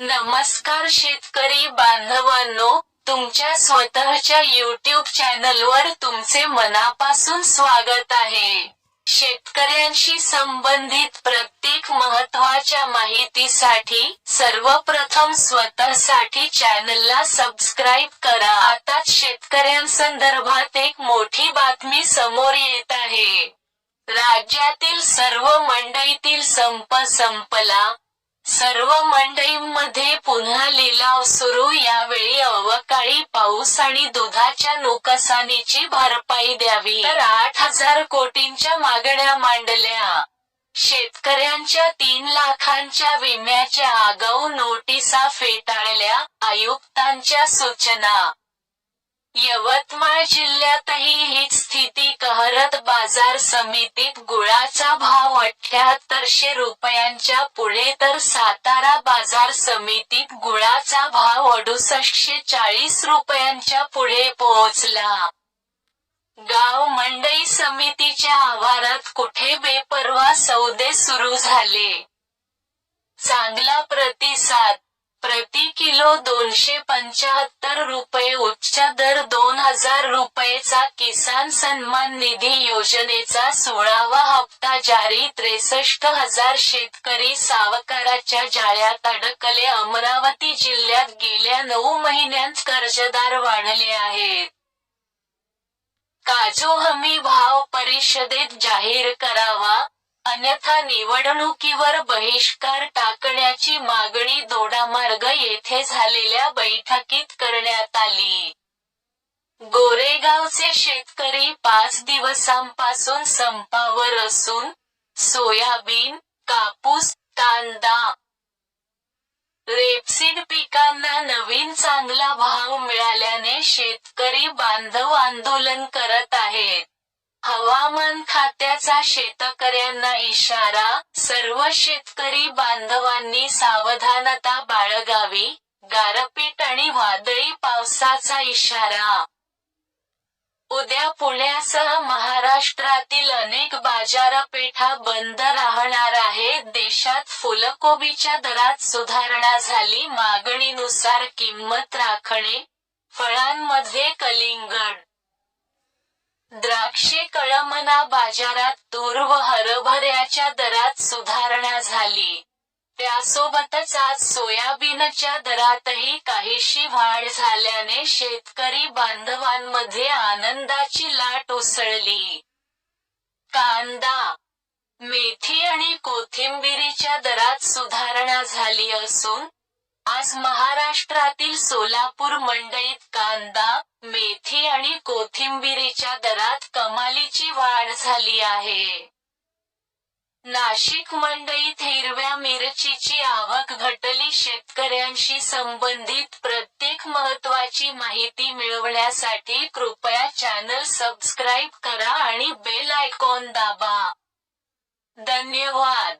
नमस्कार शेतकरी बांधवांनो तुमच्या स्वतःच्या युट्यूब चॅनलवर तुमचे मनापासून स्वागत आहे. शेतकऱ्यांशी संबंधित प्रत्येक महत्त्वाच्या माहितीसाठी सर्वप्रथम स्वतःसाठी चॅनलला सबस्क्राईब करा. आता शेतकऱ्यांसंदर्भात एक मोठी बातमी समोर येत आहे. राज्यातील सर्व मंडईतील संप संपला. सर्व मंडईमध्ये पुन्हा लिलाव सुरू. यावेळी अवकाळी पाऊस आणि दुधाच्या नुकसानीची भरपाई द्यावी. तर आठ हजार कोटींच्या मागण्या मांडल्या. शेतकऱ्यांच्या तीन लाखांच्या विम्याच्या आगाऊ नोटिसा फेटाळल्या आयुक्तांच्या सूचना. यवतमाळ जिल्ह्यातही हीच स्थिती कहरत बाजार समितीत गुळाचा भाव अठ्याहत्तरशे रुपयांच्या पुढे तर सातारा बाजार समितीत गुळाचा भाव अडुसष्टशे चाळीस रुपयांच्या पुढे पोहोचला. गाव मंडई समितीच्या आवारात कुठे बेपरवा सौदे सुरू झाले? चांगला प्रतिसाद प्रति किलो दोनशे पंचाहत्तर रुपये उच्च दर दोन हजार रुपयेचा किसान सन्मान निधी योजनेचा सोळावा हप्ता जारी. त्रेसष्ट हजार शेतकरी सावकाराच्या जाळ्यात अडकले. अमरावती जिल्ह्यात गेल्या नऊ महिन्यांत कर्जदार वाढले आहेत. काजू हमी भाव परिषदेत जाहीर करावा. अन्यथा निवडणुकीवर बहिष्कार टाकण्याची मागणी दोडामार्ग येथे झालेल्या बैठकीत करण्यात आली. गोरेगावचे शेतकरी पाच दिवसांपासून संपावर असून सोयाबीन कापूस कांदा रेपसीड पिकांना नवीन चांगला भाव मिळाल्याने शेतकरी बांधव आंदोलन करत आहेत हवामान खात्याचा शेतकऱ्यांना इशारा सर्व शेतकरी बांधवांनी सावधानता बाळगावी गारपीट आणि वादळी पावसाचा इशारा. उद्या पुण्यासह महाराष्ट्रातील अनेक बाजारपेठा बंद राहणार आहेत. देशात फुलकोबीच्या दरात सुधारणा झाली. मागणीनुसार किंमत राखणे फळांमध्ये कलिंगड द्राक्षे कळमना बाजारात तूर व हरभऱ्याच्या दरात सुधारणा झाली. त्यासोबतच आज सोयाबीनच्या दरातही काहीशी वाढ झाल्याने शेतकरी बांधवांमध्ये आनंदाची लाट उसळली. कांदा मेथी आणि कोथिंबिरीच्या दरात सुधारणा झाली असून आज महाराष्ट्रातील सोलापूर मंडईत कांदा मेथी आणि कोथिंबिरीच्या दरात कमालीची वाढ झाली आहे. नाशिक मंडईत हिरव्या मिरचीची आवक घटली शेतकऱ्यांशी संबंधित प्रत्येक महत्वाची माहिती मिळवण्यासाठी कृपया चॅनल सबस्क्राईब करा आणि बेल आयकॉन दाबा. धन्यवाद.